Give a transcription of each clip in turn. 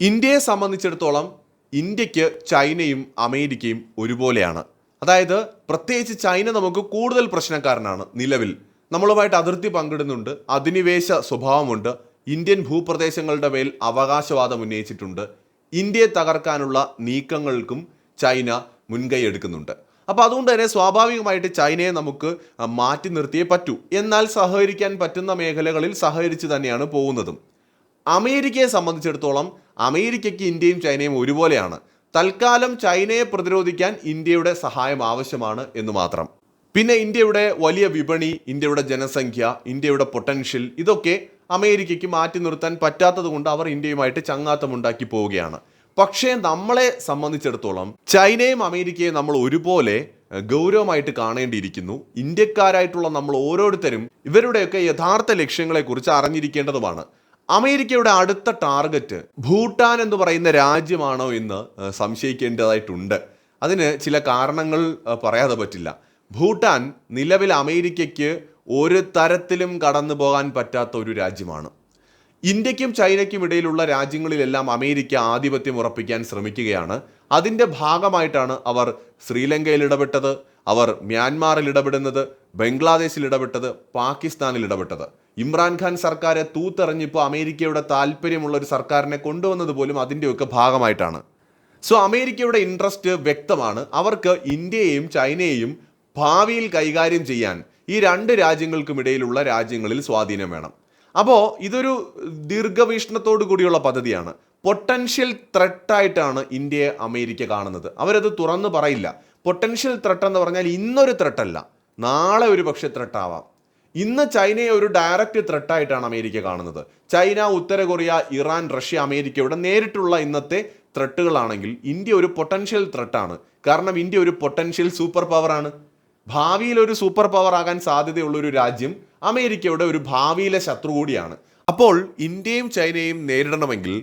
ഇന്ത്യയെ സംബന്ധിച്ചിടത്തോളം ഇന്ത്യയ്ക്ക് ചൈനയും അമേരിക്കയും ഒരുപോലെയാണ്. അതായത് പ്രത്യേകിച്ച് ചൈന നമുക്ക് കൂടുതൽ പ്രശ്നക്കാരനാണ് നിലവിൽ. നമ്മളുമായിട്ട് അതിർത്തി പങ്കിടുന്നുണ്ട് അധിനിവേശ സ്വഭാവമുണ്ട് ഇന്ത്യൻ ഭൂപ്രദേശങ്ങളുടെ മേൽ അവകാശവാദം ഉന്നയിച്ചിട്ടുണ്ട്. ഇന്ത്യയെ തകർക്കാനുള്ള നീക്കങ്ങൾക്കും ചൈന മുൻകൈ എടുക്കുന്നുണ്ട്. അപ്പോൾ അതുകൊണ്ട് തന്നെ സ്വാഭാവികമായിട്ട് ചൈനയെ നമുക്ക് മാറ്റി നിർത്തിയേ പറ്റൂ. എന്നാൽ സഹകരിക്കാൻ പറ്റുന്ന മേഖലകളിൽ സഹകരിച്ച് തന്നെയാണ് പോകുന്നതും. അമേരിക്കയെ സംബന്ധിച്ചിടത്തോളം അമേരിക്കയ്ക്ക് ഇന്ത്യയും ചൈനയും ഒരുപോലെയാണ്. തൽക്കാലം ചൈനയെ പ്രതിരോധിക്കാൻ ഇന്ത്യയുടെ സഹായം ആവശ്യമാണ് എന്ന് മാത്രം. പിന്നെ ഇന്ത്യയുടെ വലിയ വിപണി ഇന്ത്യയുടെ ജനസംഖ്യ ഇന്ത്യയുടെ പൊട്ടൻഷ്യൽ ഇതൊക്കെ അമേരിക്കയ്ക്ക് മാറ്റി നിർത്താൻ പറ്റാത്തത് കൊണ്ട് അവർ ഇന്ത്യയുമായിട്ട് ചങ്ങാത്തമുണ്ടാക്കി പോവുകയാണ്. പക്ഷേ നമ്മളെ സംബന്ധിച്ചിടത്തോളം ചൈനയും അമേരിക്കയും നമ്മൾ ഒരുപോലെ ഗൗരവമായിട്ട് കാണേണ്ടിയിരിക്കുന്നു. ഇന്ത്യക്കാരായിട്ടുള്ള നമ്മൾ ഓരോരുത്തരും ഇവരുടെയൊക്കെ യഥാർത്ഥ ലക്ഷ്യങ്ങളെക്കുറിച്ച് അറിഞ്ഞിരിക്കേണ്ടതുമാണ്. അമേരിക്കയുടെ അടുത്ത ടാർഗറ്റ് ഭൂട്ടാൻ എന്ന് പറയുന്ന രാജ്യമാണോ എന്ന് സംശയിക്കേണ്ടതായിട്ടുണ്ട്. അതിന് ചില കാരണങ്ങൾ പറയാതെ പറ്റില്ല. ഭൂട്ടാൻ നിലവിൽ അമേരിക്കയ്ക്ക് ഒരു തരത്തിലും കടന്നു പോകാൻ പറ്റാത്ത ഒരു രാജ്യമാണ്. ഇന്ത്യക്കും ചൈനയ്ക്കും ഇടയിലുള്ള രാജ്യങ്ങളിലെല്ലാം അമേരിക്ക ആധിപത്യം ഉറപ്പിക്കാൻ ശ്രമിക്കുകയാണ്. അതിന്റെ ഭാഗമായിട്ടാണ് അവർ ശ്രീലങ്കയിൽ ഇടപെട്ടത് അവർ മ്യാൻമാറിൽ ഇടപെടുന്നത് ബംഗ്ലാദേശിൽ ഇടപെട്ടത് പാകിസ്ഥാനിൽ ഇടപെട്ടത്. ഇമ്രാൻഖാൻ സർക്കാരെ തൂത്തെറിഞ്ഞിപ്പോൾ അമേരിക്കയുടെ താല്പര്യമുള്ള ഒരു സർക്കാരിനെ കൊണ്ടുവന്നത് പോലും അതിന്റെയൊക്കെ ഭാഗമായിട്ടാണ്. സോ അമേരിക്കയുടെ ഇൻട്രസ്റ്റ് വ്യക്തമാണ്. അവർക്ക് ഇന്ത്യയെയും ചൈനയെയും ഭാവിയിൽ കൈകാര്യം ചെയ്യാൻ ഈ രണ്ട് രാജ്യങ്ങൾക്കും ഇടയിലുള്ള രാജ്യങ്ങളിൽ സ്വാധീനം വേണം. അപ്പോൾ ഇതൊരു ദീർഘവീക്ഷണത്തോടു കൂടിയുള്ള പദ്ധതിയാണ്. പൊട്ടൻഷ്യൽ ത്രെട്ടായിട്ടാണ് ഇന്ത്യയെ അമേരിക്ക കാണുന്നത്. അവരത് തുറന്നു പറയില്ല. പൊട്ടൻഷ്യൽ ത്രെട്ടെന്ന് പറഞ്ഞാൽ ഇന്നൊരു ത്രെട്ടല്ല നാളെ ഒരു പക്ഷേ ത്രെട്ടാവാം ഇന്ന് ചൈനയെ ഒരു ഡയറക്റ്റ് ത്രെട്ടായിട്ടാണ് അമേരിക്ക കാണുന്നത്. ചൈന ഉത്തര കൊറിയ ഇറാൻ റഷ്യ അമേരിക്കയുടെ നേരിട്ടുള്ള ഇന്നത്തെ ത്രെട്ടുകളാണെങ്കിൽ ഇന്ത്യ ഒരു പൊട്ടൻഷ്യൽ ത്രെട്ടാണ് കാരണം ഇന്ത്യ ഒരു പൊട്ടൻഷ്യൽ സൂപ്പർ പവറാണ് ഭാവിയിൽ ഒരു സൂപ്പർ പവർ ആകാൻ സാധ്യതയുള്ള ഒരു രാജ്യം അമേരിക്കയുടെ ഒരു ഭാവിയിലെ ശത്രു കൂടിയാണ്. അപ്പോൾ ഇന്ത്യയും ചൈനയും നേരിടണമെങ്കിൽ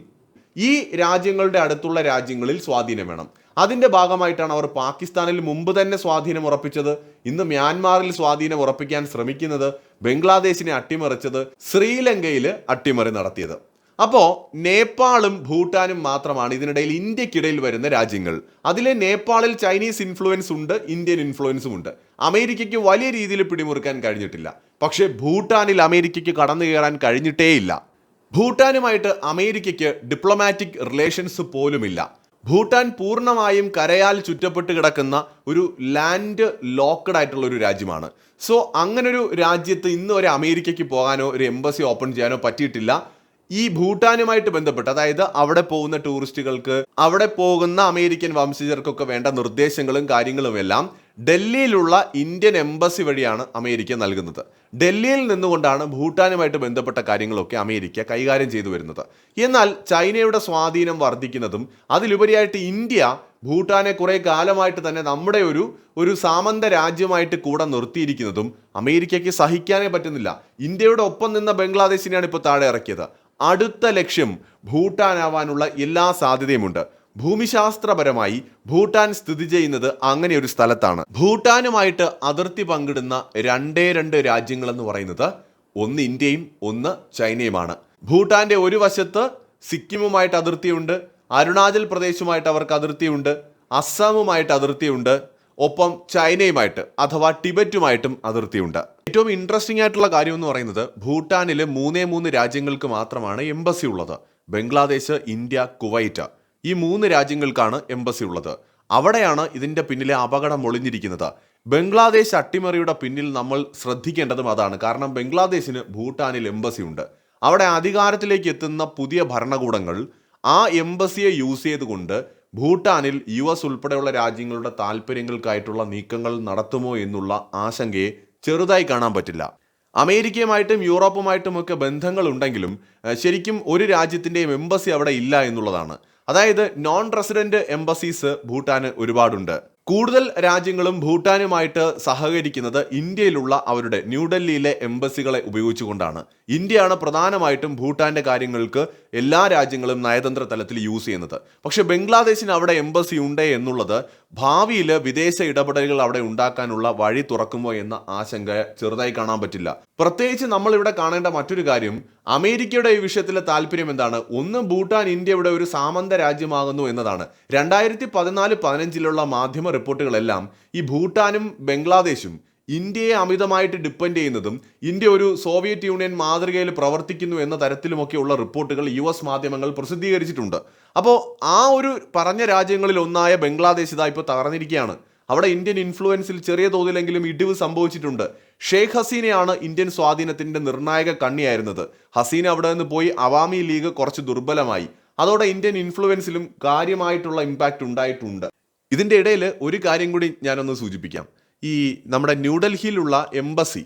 ഈ രാജ്യങ്ങളുടെ അടുത്തുള്ള രാജ്യങ്ങളിൽ സ്വാധീനം വേണം. അതിന്റെ ഭാഗമായിട്ടാണ് അവർ പാകിസ്ഥാനിൽ മുമ്പ് തന്നെ സ്വാധീനം ഉറപ്പിച്ചത്. ഇന്ന് മ്യാൻമാറിൽ സ്വാധീനം ഉറപ്പിക്കാൻ ശ്രമിക്കുന്നത് ബംഗ്ലാദേശിനെ അട്ടിമറിച്ചത് ശ്രീലങ്കയിൽ അട്ടിമറി നടത്തിയത്. അപ്പോൾ നേപ്പാളും ഭൂട്ടാനും മാത്രമാണ് ഇതിനിടയിൽ ഇന്ത്യക്കിടയിൽ വരുന്ന രാജ്യങ്ങൾ. അതിലെ നേപ്പാളിൽ ചൈനീസ് ഇൻഫ്ലുവൻസ് ഉണ്ട് ഇന്ത്യൻ ഇൻഫ്ലുവൻസും ഉണ്ട്. അമേരിക്കയ്ക്ക് വലിയ രീതിയിൽ പിടിമുറുക്കാൻ കഴിഞ്ഞിട്ടില്ല. പക്ഷേ ഭൂട്ടാനിൽ അമേരിക്കയ്ക്ക് കടന്നു കയറാൻ കഴിഞ്ഞിട്ടേയില്ല. ഭൂട്ടാനുമായിട്ട് അമേരിക്കയ്ക്ക് ഡിപ്ലോമാറ്റിക് റിലേഷൻസ് പോലുമില്ല. ഭൂട്ടാൻ പൂർണമായും കരയാൽ ചുറ്റപ്പെട്ട് കിടക്കുന്ന ഒരു ലാൻഡ് ലോക്കഡ് ആയിട്ടുള്ള ഒരു രാജ്യമാണ്. സോ അങ്ങനൊരു രാജ്യത്ത് ഇന്ന് ഒരു അമേരിക്കയ്ക്ക് പോകാനോ ഒരു എംബസി ഓപ്പൺ ചെയ്യാനോ പറ്റിയിട്ടില്ല. ഈ ഭൂട്ടാനുമായിട്ട് ബന്ധപ്പെട്ട് അതായത് അവിടെ പോകുന്ന ടൂറിസ്റ്റുകൾക്ക് അവിടെ പോകുന്ന അമേരിക്കൻ വംശജർക്കൊക്കെ വേണ്ട നിർദ്ദേശങ്ങളും കാര്യങ്ങളും എല്ലാം ഡൽഹിയിലുള്ള ഇന്ത്യൻ എംബസി വഴിയാണ് അമേരിക്ക നൽകുന്നത്. ഡൽഹിയിൽ നിന്നുകൊണ്ടാണ് ഭൂട്ടാനുമായിട്ട് ബന്ധപ്പെട്ട കാര്യങ്ങളൊക്കെ അമേരിക്ക കൈകാര്യം ചെയ്തു വരുന്നത്. എന്നാൽ ചൈനയുടെ സ്വാധീനം വർദ്ധിക്കുന്നതും അതിലുപരിയായിട്ട് ഇന്ത്യ ഭൂട്ടാനെ കുറേ കാലമായിട്ട് തന്നെ നമ്മുടെ ഒരു ഒരു സാമന്ത രാജ്യമായിട്ട് കൂടെ നിർത്തിയിരിക്കുന്നതും അമേരിക്കയ്ക്ക് സഹിക്കാനേ പറ്റുന്നില്ല. ഇന്ത്യയുടെ ഒപ്പം നിന്ന ബംഗ്ലാദേശിനെയാണ് ഇപ്പോൾ താഴെ ഇറക്കിയത്. അടുത്ത ലക്ഷ്യം ഭൂട്ടാനാവാനുള്ള എല്ലാ സാധ്യതയുമുണ്ട്. ഭൂമിശാസ്ത്രപരമായി ഭൂട്ടാൻ സ്ഥിതി ചെയ്യുന്നത് അങ്ങനെ ഒരു സ്ഥലത്താണ്. ഭൂട്ടാനുമായിട്ട് അതിർത്തി പങ്കിടുന്ന രണ്ടേ രണ്ട് രാജ്യങ്ങൾ എന്ന് പറയുന്നത് ഒന്ന് ഇന്ത്യയും ഒന്ന് ചൈനയുമാണ്. ഭൂട്ടാന്റെ ഒരു വശത്ത് സിക്കിമുമായിട്ട് അതിർത്തിയുണ്ട് അരുണാചൽ പ്രദേശുമായിട്ട് അവർക്ക് അതിർത്തിയുണ്ട് അസ്സാമുമായിട്ട് അതിർത്തിയുണ്ട് ഒപ്പം ചൈനയുമായിട്ട് അഥവാ ടിബറ്റുമായിട്ടും അതിർത്തിയുണ്ട്. ഏറ്റവും ഇൻട്രസ്റ്റിംഗ് ആയിട്ടുള്ള കാര്യം എന്ന് പറയുന്നത് ഭൂട്ടാനിൽ മൂന്നേ മൂന്ന് രാജ്യങ്ങൾക്ക് മാത്രമാണ് എംബസി ഉള്ളത്. Bangladesh India Kuwait. ഈ മൂന്ന് രാജ്യങ്ങൾക്കാണ് എംബസി ഉള്ളത്. അവിടെയാണ് ഇതിന്റെ പിന്നിലെ അപകടം ഒളിഞ്ഞിരിക്കുന്നത്. ബംഗ്ലാദേശ് അട്ടിമറിയുടെ പിന്നിൽ നമ്മൾ ശ്രദ്ധിക്കേണ്ടതും അതാണ്. കാരണം ബംഗ്ലാദേശിന് ഭൂട്ടാനിൽ എംബസി ഉണ്ട്. അവിടെ അധികാരത്തിലേക്ക് എത്തുന്ന പുതിയ ഭരണകൂടങ്ങൾ ആ എംബസിയെ യൂസ് ചെയ്തുകൊണ്ട് ഭൂട്ടാനിൽ യു എസ് ഉൾപ്പെടെയുള്ള രാജ്യങ്ങളുടെ താല്പര്യങ്ങൾക്കായിട്ടുള്ള നീക്കങ്ങൾ നടത്തുമോ എന്നുള്ള ആശങ്കയെ ചെറുതായി കാണാൻ പറ്റില്ല. അമേരിക്കയുമായിട്ടും യൂറോപ്പുമായിട്ടും ഒക്കെ ബന്ധങ്ങൾ ഉണ്ടെങ്കിലും ശരിക്കും ഒരു രാജ്യത്തിന്റെയും എംബസി അവിടെ ഇല്ല എന്നുള്ളതാണ്. അതായത് നോൺ റെസിഡന്റ് എംബസീസ് ഭൂട്ടാന് ഒരുപാടുണ്ട്. കൂടുതൽ രാജ്യങ്ങളും ഭൂട്ടാനുമായിട്ട് സഹകരിക്കുന്നത് ഇന്ത്യയിലുള്ള അവരുടെ ന്യൂഡൽഹിയിലെ എംബസികളെ ഉപയോഗിച്ചുകൊണ്ടാണ്. ഇന്ത്യയാണ് പ്രധാനമായിട്ടും ഭൂട്ടാന്റെ കാര്യങ്ങൾക്ക് എല്ലാ രാജ്യങ്ങളും നയതന്ത്ര തലത്തിൽ യൂസ് ചെയ്യുന്നത്. പക്ഷേ ബംഗ്ലാദേശിന് അവിടെ എംബസി ഉണ്ട് എന്നുള്ളത് ഭാവിയിൽ വിദേശ ഇടപെടലുകൾ അവിടെ ഉണ്ടാക്കാനുള്ള വഴി തുറക്കുമോ എന്ന ആശങ്ക ചെറുതായി കാണാൻ പറ്റില്ല. പ്രത്യേകിച്ച് നമ്മൾ ഇവിടെ കാണേണ്ട മറ്റൊരു കാര്യം അമേരിക്കയുടെ ഈ വിഷയത്തിലെ താല്പര്യം എന്താണ്? ഒന്ന് ഭൂട്ടാൻ ഇന്ത്യയുടെ ഒരു സാമന്ത രാജ്യമാകുന്നു എന്നതാണ്. രണ്ടായിരത്തി പതിനാല് പതിനഞ്ചിലുള്ള മാധ്യമ റിപ്പോർട്ടുകളെല്ലാം ഈ ഭൂട്ടാനും ബംഗ്ലാദേശും ഇന്ത്യയെ അമിതമായിട്ട് ഡിപ്പെൻഡ് ചെയ്യുന്നതും ഇന്ത്യ ഒരു സോവിയറ്റ് യൂണിയൻ മാതൃകയിൽ പ്രവർത്തിക്കുന്നു എന്ന തരത്തിലുമൊക്കെയുള്ള റിപ്പോർട്ടുകൾ യു എസ് മാധ്യമങ്ങൾ പ്രസിദ്ധീകരിച്ചിട്ടുണ്ട്. അപ്പോൾ ആ ഒരു പറഞ്ഞ രാജ്യങ്ങളിൽ ഒന്നായ ബംഗ്ലാദേശ് ഇതാ ഇപ്പോൾ തകർന്നിരിക്കുകയാണ്. അവിടെ ഇന്ത്യൻ ഇൻഫ്ലുവൻസിൽ ചെറിയ തോതിലെങ്കിലും ഇടിവ് സംഭവിച്ചിട്ടുണ്ട്. ഷെയ്ഖ് ഹസീനയാണ് ഇന്ത്യൻ സ്വാധീനത്തിന്റെ നിർണായക കണ്ണിയായിരുന്നത്. ഹസീന അവിടെ നിന്ന് പോയി അവാമി ലീഗ് കുറച്ച് ദുർബലമായി. അതോടെ ഇന്ത്യൻ ഇൻഫ്ലുവൻസിലും കാര്യമായിട്ടുള്ള ഇമ്പാക്റ്റ് ഉണ്ടായിട്ടുണ്ട്. ഇതിന്റെ ഇടയിൽ ഒരു കാര്യം കൂടി ഞാനൊന്ന് സൂചിപ്പിക്കാം. ഈ നമ്മുടെ ന്യൂഡൽഹിയിലുള്ള എംബസി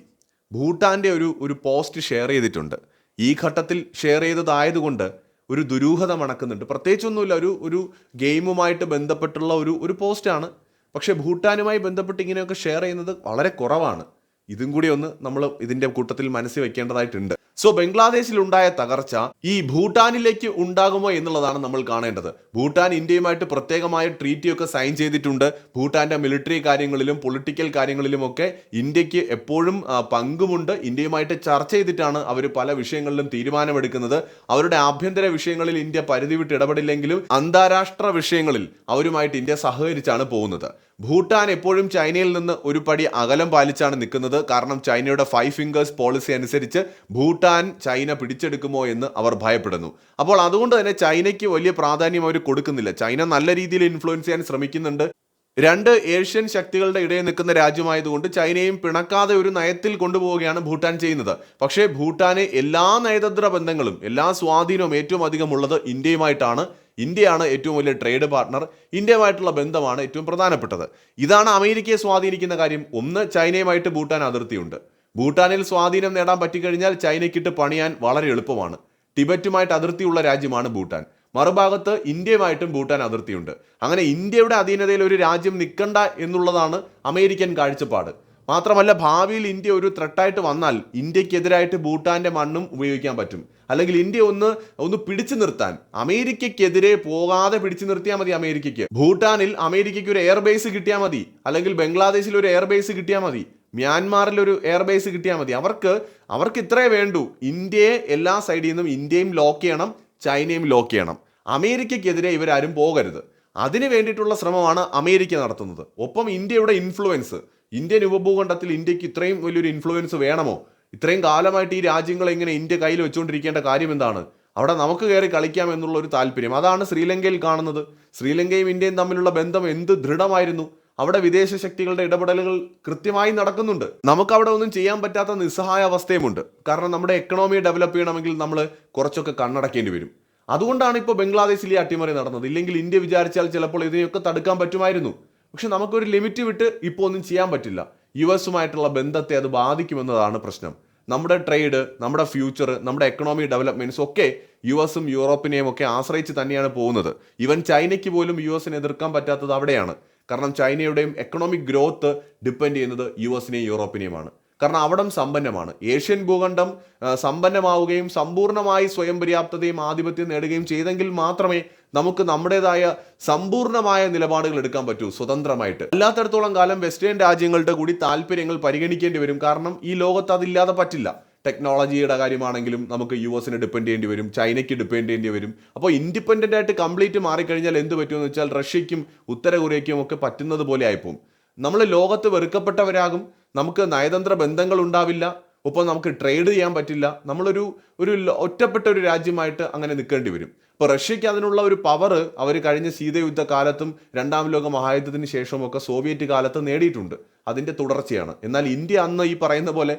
ഭൂട്ടാന്റെ ഒരു ഒരു പോസ്റ്റ് ഷെയർ ചെയ്തിട്ടുണ്ട്. ഈ ഘട്ടത്തിൽ ഷെയർ ചെയ്തതായതുകൊണ്ട് ഒരു ദുരൂഹത മണക്കുന്നുണ്ട് പ്രത്യേകിച്ചൊന്നുമില്ല ഒരു ഒരു ഗെയിമുമായിട്ട് ബന്ധപ്പെട്ടുള്ള ഒരു ഒരു പോസ്റ്റാണ്. പക്ഷേ ഭൂട്ടാനുമായി ബന്ധപ്പെട്ട് ഇങ്ങനെയൊക്കെ ഷെയർ ചെയ്യുന്നത് വളരെ കുറവാണ്. ഇതും കൂടി ഒന്ന് നമ്മൾ ഇതിന്റെ കൂട്ടത്തിൽ മനസ്സിൽ വെക്കേണ്ടതായിട്ടുണ്ട്. സോ ബംഗ്ലാദേശിൽ ഉണ്ടായ തകർച്ച ഈ ഭൂട്ടാനിലേക്ക് ഉണ്ടാകുമോ എന്നുള്ളതാണ് നമ്മൾ കാണേണ്ടത്. ഭൂട്ടാൻ ഇന്ത്യയുമായിട്ട് പ്രത്യേകമായ ട്രീറ്റി ഒക്കെ സൈൻ ചെയ്തിട്ടുണ്ട്. ഭൂട്ടാന്റെ മിലിറ്ററി കാര്യങ്ങളിലും പൊളിറ്റിക്കൽ കാര്യങ്ങളിലും ഒക്കെ ഇന്ത്യയ്ക്ക് എപ്പോഴും പങ്കുമുണ്ട്. ഇന്ത്യയുമായിട്ട് ചർച്ച ചെയ്തിട്ടാണ് അവർ പല വിഷയങ്ങളിലും തീരുമാനമെടുക്കുന്നത്. അവരുടെ ആഭ്യന്തര വിഷയങ്ങളിൽ ഇന്ത്യ പരിധി വിട്ട് ഇടപെടില്ലെങ്കിലും അന്താരാഷ്ട്ര വിഷയങ്ങളിൽ അവരുമായിട്ട് ഇന്ത്യ സഹകരിച്ചാണ് പോകുന്നത്. ഭൂട്ടാൻ എപ്പോഴും ചൈനയിൽ നിന്ന് ഒരു പടി അകലം പാലിച്ചാണ് നിൽക്കുന്നത്. കാരണം ചൈനയുടെ ഫൈവ് ഫിംഗേഴ്സ് പോളിസി അനുസരിച്ച് ഭൂട്ടാൻ ചൈന പിടിച്ചെടുക്കുമോ എന്ന് അവർ ഭയപ്പെടുന്നു. അപ്പോൾ അതുകൊണ്ട് തന്നെ ചൈനയ്ക്ക് വലിയ പ്രാധാന്യം അവർ കൊടുക്കുന്നില്ല. ചൈന നല്ല രീതിയിൽ ഇൻഫ്ലുവൻസ് ചെയ്യാൻ ശ്രമിക്കുന്നുണ്ട്. രണ്ട് ഏഷ്യൻ ശക്തികളുടെ ഇടയിൽ നിൽക്കുന്ന രാജ്യമായതുകൊണ്ട് ചൈനയും പിണക്കാതെ ഒരു നയത്തിൽ കൊണ്ടുപോവുകയാണ് ഭൂട്ടാൻ ചെയ്യുന്നത്. പക്ഷേ ഭൂട്ടാന് എല്ലാ നയതന്ത്ര ബന്ധങ്ങളും എല്ലാ സ്വാധീനവും ഏറ്റവും അധികം ഉള്ളത് ഇന്ത്യയുമായിട്ടാണ്. ഇന്ത്യയാണ് ഏറ്റവും വലിയ ട്രേഡ് പാർട്ണർ ഇന്ത്യയുമായിട്ടുള്ള ബന്ധമാണ് ഏറ്റവും പ്രധാനപ്പെട്ടത്. ഇതാണ് അമേരിക്കയെ സ്വാധീനിക്കുന്ന കാര്യം. ഒന്ന് ചൈനയുമായിട്ട് ഭൂട്ടാൻ അതിർത്തിയുണ്ട്. ഭൂട്ടാനിൽ സ്വാധീനം നേടാൻ പറ്റിക്കഴിഞ്ഞാൽ ചൈനയ്ക്കിട്ട് പണിയാൻ വളരെ എളുപ്പമാണ്. ടിബറ്റുമായിട്ട് അതിർത്തിയുള്ള രാജ്യമാണ് ഭൂട്ടാൻ. മറുഭാഗത്ത് ഇന്ത്യയുമായിട്ടും ഭൂട്ടാൻ അതിർത്തിയുണ്ട്. അങ്ങനെ ഇന്ത്യയുടെ അധീനതയിൽ ഒരു രാജ്യം നിൽക്കണ്ട എന്നുള്ളതാണ് അമേരിക്കൻ കാഴ്ചപ്പാട്. മാത്രമല്ല ഭാവിയിൽ ഇന്ത്യ ഒരു ത്രട്ടായിട്ട് വന്നാൽ ഇന്ത്യക്കെതിരായിട്ട് ഭൂട്ടാന്റെ മണ്ണും ഉപയോഗിക്കാൻ പറ്റും. അല്ലെങ്കിൽ ഇന്ത്യ ഒന്ന് ഒന്ന് പിടിച്ചു നിർത്താൻ. അമേരിക്കക്കെതിരെ പോകാതെ പിടിച്ചു നിർത്തിയാൽ മതി അമേരിക്കയ്ക്ക്. ഭൂട്ടാനിൽ അമേരിക്കയ്ക്ക് ഒരു എയർബേസ് കിട്ടിയാൽ മതി. അല്ലെങ്കിൽ ബംഗ്ലാദേശിൽ ഒരു എയർബേസ് കിട്ടിയാൽ മതി. മ്യാൻമാറിൽ ഒരു എയർബേസ് കിട്ടിയാൽ മതി. അവർക്ക് അവർക്ക് ഇത്രേ വേണ്ടൂ. ഇന്ത്യയെ എല്ലാ സൈഡിൽ നിന്നും ഇന്ത്യയും ലോക്ക് ചെയ്യണം ചൈനയും ലോക്ക് ചെയ്യണം. അമേരിക്കയ്ക്കെതിരെ ഇവരാരും പോകരുത്. അതിന് വേണ്ടിയിട്ടുള്ള ശ്രമമാണ് അമേരിക്ക നടത്തുന്നത്. ഒപ്പം ഇന്ത്യയുടെ ഇൻഫ്ലുവൻസ് ഇന്ത്യൻ ഉപഭൂഖണ്ഡത്തിൽ ഇന്ത്യയ്ക്ക് ഇത്രയും വലിയൊരു ഇൻഫ്ലുവൻസ് വേണമോ? ഇത്രയും കാലമായിട്ട് ഈ രാജ്യങ്ങൾ എങ്ങനെ ഇന്ത്യ കയ്യിൽ വെച്ചുകൊണ്ടിരിക്കേണ്ട കാര്യം എന്താണ്? അവിടെ നമുക്ക് കയറി കളിക്കാം എന്നുള്ള ഒരു താല്പര്യം. അതാണ് ശ്രീലങ്കയിൽ കാണുന്നത്. ശ്രീലങ്കയും ഇന്ത്യയും തമ്മിലുള്ള ബന്ധം എന്ത് ദൃഢമായിരുന്നു? അവിടെ വിദേശ ശക്തികളുടെ ഇടപെടലുകൾ കൃത്യമായി നടക്കുന്നുണ്ട്. നമുക്ക് അവിടെ ഒന്നും ചെയ്യാൻ പറ്റാത്ത നിസ്സഹായ അവസ്ഥയുമുണ്ട്. കാരണം നമ്മുടെ എക്കണോമി ഡെവലപ്പ് ചെയ്യണമെങ്കിൽ നമ്മൾ കുറച്ചൊക്കെ കണ്ണടക്കേണ്ടി വരും. അതുകൊണ്ടാണ് ഇപ്പോൾ ബംഗ്ലാദേശിൽ ഈ അട്ടിമറി നടന്നത്. ഇല്ലെങ്കിൽ ഇന്ത്യ വിചാരിച്ചാൽ ചിലപ്പോൾ ഇതിനെയൊക്കെ തടുക്കാൻ പറ്റുമായിരുന്നു. പക്ഷെ നമുക്കൊരു ലിമിറ്റ് വിട്ട് ഇപ്പോൾ ഒന്നും ചെയ്യാൻ പറ്റില്ല. യു എസുമായിട്ടുള്ള ബന്ധത്തെ അത് ബാധിക്കുമെന്നതാണ് പ്രശ്നം. നമ്മുടെ ട്രേഡ് നമ്മുടെ ഫ്യൂച്ചർ നമ്മുടെ എക്കണോമി ഡെവലപ്മെന്റ്സ് ഒക്കെ യു എസും യൂറോപ്പിനെയും ഒക്കെ ആശ്രയിച്ച് തന്നെയാണ് പോകുന്നത്. ഈവൻ ചൈനയ്ക്ക് പോലും യു എസിനെ എതിർക്കാൻ പറ്റാത്തത് അവിടെയാണ്. കാരണം ചൈനയുടെയും എക്കണോമിക് ഗ്രോത്ത് ഡിപ്പെൻഡ് ചെയ്യുന്നത് യു എസിനെയും യൂറോപ്പിനെയുമാണ്. കാരണം അവിടം സമ്പന്നമാണ്. ഏഷ്യൻ ഭൂഖണ്ഡം സമ്പന്നമാവുകയും സമ്പൂർണമായി സ്വയം പര്യാപ്തതയും ആധിപത്യം നേടുകയും ചെയ്തെങ്കിൽ മാത്രമേ നമുക്ക് നമ്മുടേതായ സമ്പൂർണമായ നിലപാടുകൾ എടുക്കാൻ പറ്റൂ സ്വതന്ത്രമായിട്ട്. അല്ലാത്തടത്തോളം കാലം വെസ്റ്റേൺ രാജ്യങ്ങളുടെ കൂടി താല്പര്യങ്ങൾ പരിഗണിക്കേണ്ടി വരും. കാരണം ഈ ലോകത്ത് അതില്ലാതെ പറ്റില്ല. ടെക്നോളജിയുടെ കാര്യമാണെങ്കിലും നമുക്ക് യു എസിന് ഡിപ്പെൻഡ് ചെയ്യേണ്ടി വരും ചൈനയ്ക്ക് ഡിപ്പെൻഡ് ചെയ്യേണ്ടി വരും. അപ്പോൾ ഇൻഡിപെൻഡന്റ് ആയിട്ട് കംപ്ലീറ്റ് മാറിക്കഴിഞ്ഞാൽ എന്ത് പറ്റുമെന്ന് വെച്ചാൽ റഷ്യയ്ക്കും ഉത്തര കൊറിയയ്ക്കും ഒക്കെ പറ്റുന്നത് പോലെ ആയിപ്പോവും. നമ്മൾ ലോകത്ത് വെറുക്കപ്പെട്ടവരാകും നമുക്ക് നയതന്ത്ര ബന്ധങ്ങൾ ഉണ്ടാവില്ല ഒപ്പം നമുക്ക് ട്രേഡ് ചെയ്യാൻ പറ്റില്ല. നമ്മളൊരു ഒരു ഒറ്റപ്പെട്ട ഒരു രാജ്യമായിട്ട് അങ്ങനെ നിൽക്കേണ്ടി വരും. ഇപ്പോൾ റഷ്യയ്ക്ക് അതിനുള്ള ഒരു പവർ അവർ കഴിഞ്ഞ ശീതയുദ്ധ കാലത്തും രണ്ടാം ലോക മഹായുദ്ധത്തിന് ശേഷവും ഒക്കെ സോവിയറ്റ് കാലത്ത് നേടിയിട്ടുണ്ട്. അതിന്റെ തുടർച്ചയാണ്. എന്നാൽ ഇന്ത്യ അന്ന് ഈ പറയുന്ന പോലെ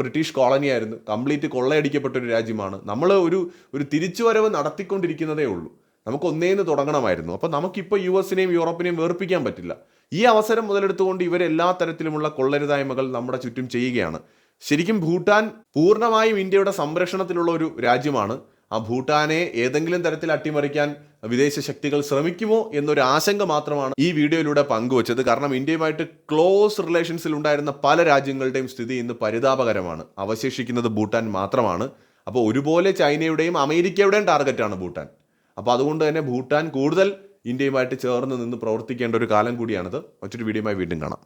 ബ്രിട്ടീഷ് കോളനിയായിരുന്നു കംപ്ലീറ്റ് കൊള്ളയടിക്കപ്പെട്ട ഒരു രാജ്യമാണ്. നമ്മൾ ഒരു ഒരു തിരിച്ചുവരവ് നടത്തിക്കൊണ്ടിരിക്കുന്നതേ ഉള്ളൂ. നമുക്ക് ഒന്നേന്ന് തുടങ്ങണമായിരുന്നു. അപ്പോൾ നമുക്കിപ്പോൾ യു എസിനെയും യൂറോപ്പിനെയും വേർപ്പിക്കാൻ പറ്റില്ല. ഈ അവസരം മുതലെടുത്തുകൊണ്ട് ഇവരെല്ലാ തരത്തിലുമുള്ള കൊള്ളരുതായ്മകൾ നമ്മുടെ ചുറ്റും ചെയ്യുകയാണ്. ശരിക്കും ഭൂട്ടാൻ പൂർണമായും ഇന്ത്യയുടെ സംരക്ഷണത്തിലുള്ള ഒരു രാജ്യമാണ്. ആ ഭൂട്ടാനെ ഏതെങ്കിലും തരത്തിൽ അട്ടിമറിക്കാൻ വിദേശ ശക്തികൾ ശ്രമിക്കുമോ എന്നൊരു ആശങ്ക മാത്രമാണ് ഈ വീഡിയോയിലൂടെ പങ്കുവച്ചത്. കാരണം ഇന്ത്യയുമായിട്ട് ക്ലോസ് റിലേഷൻസിൽ ഉണ്ടായിരുന്ന പല രാജ്യങ്ങളുടെയും സ്ഥിതി ഇന്ന് പരിതാപകരമാണ്. അവശേഷിക്കുന്നത് ഭൂട്ടാൻ മാത്രമാണ്. അപ്പോൾ ഒരുപോലെ ചൈനയുടെയും അമേരിക്കയുടെയും ടാർഗറ്റാണ് ഭൂട്ടാൻ. അപ്പോൾ അതുകൊണ്ട് തന്നെ ഭൂട്ടാൻ കൂടുതൽ ഇന്ത്യയുമായിട്ട് ചേർന്ന് നിന്ന് പ്രവർത്തിക്കേണ്ട ഒരു കാലം കൂടിയാണിത്. മറ്റൊരു വീഡിയോയുമായി വീണ്ടും കാണാം.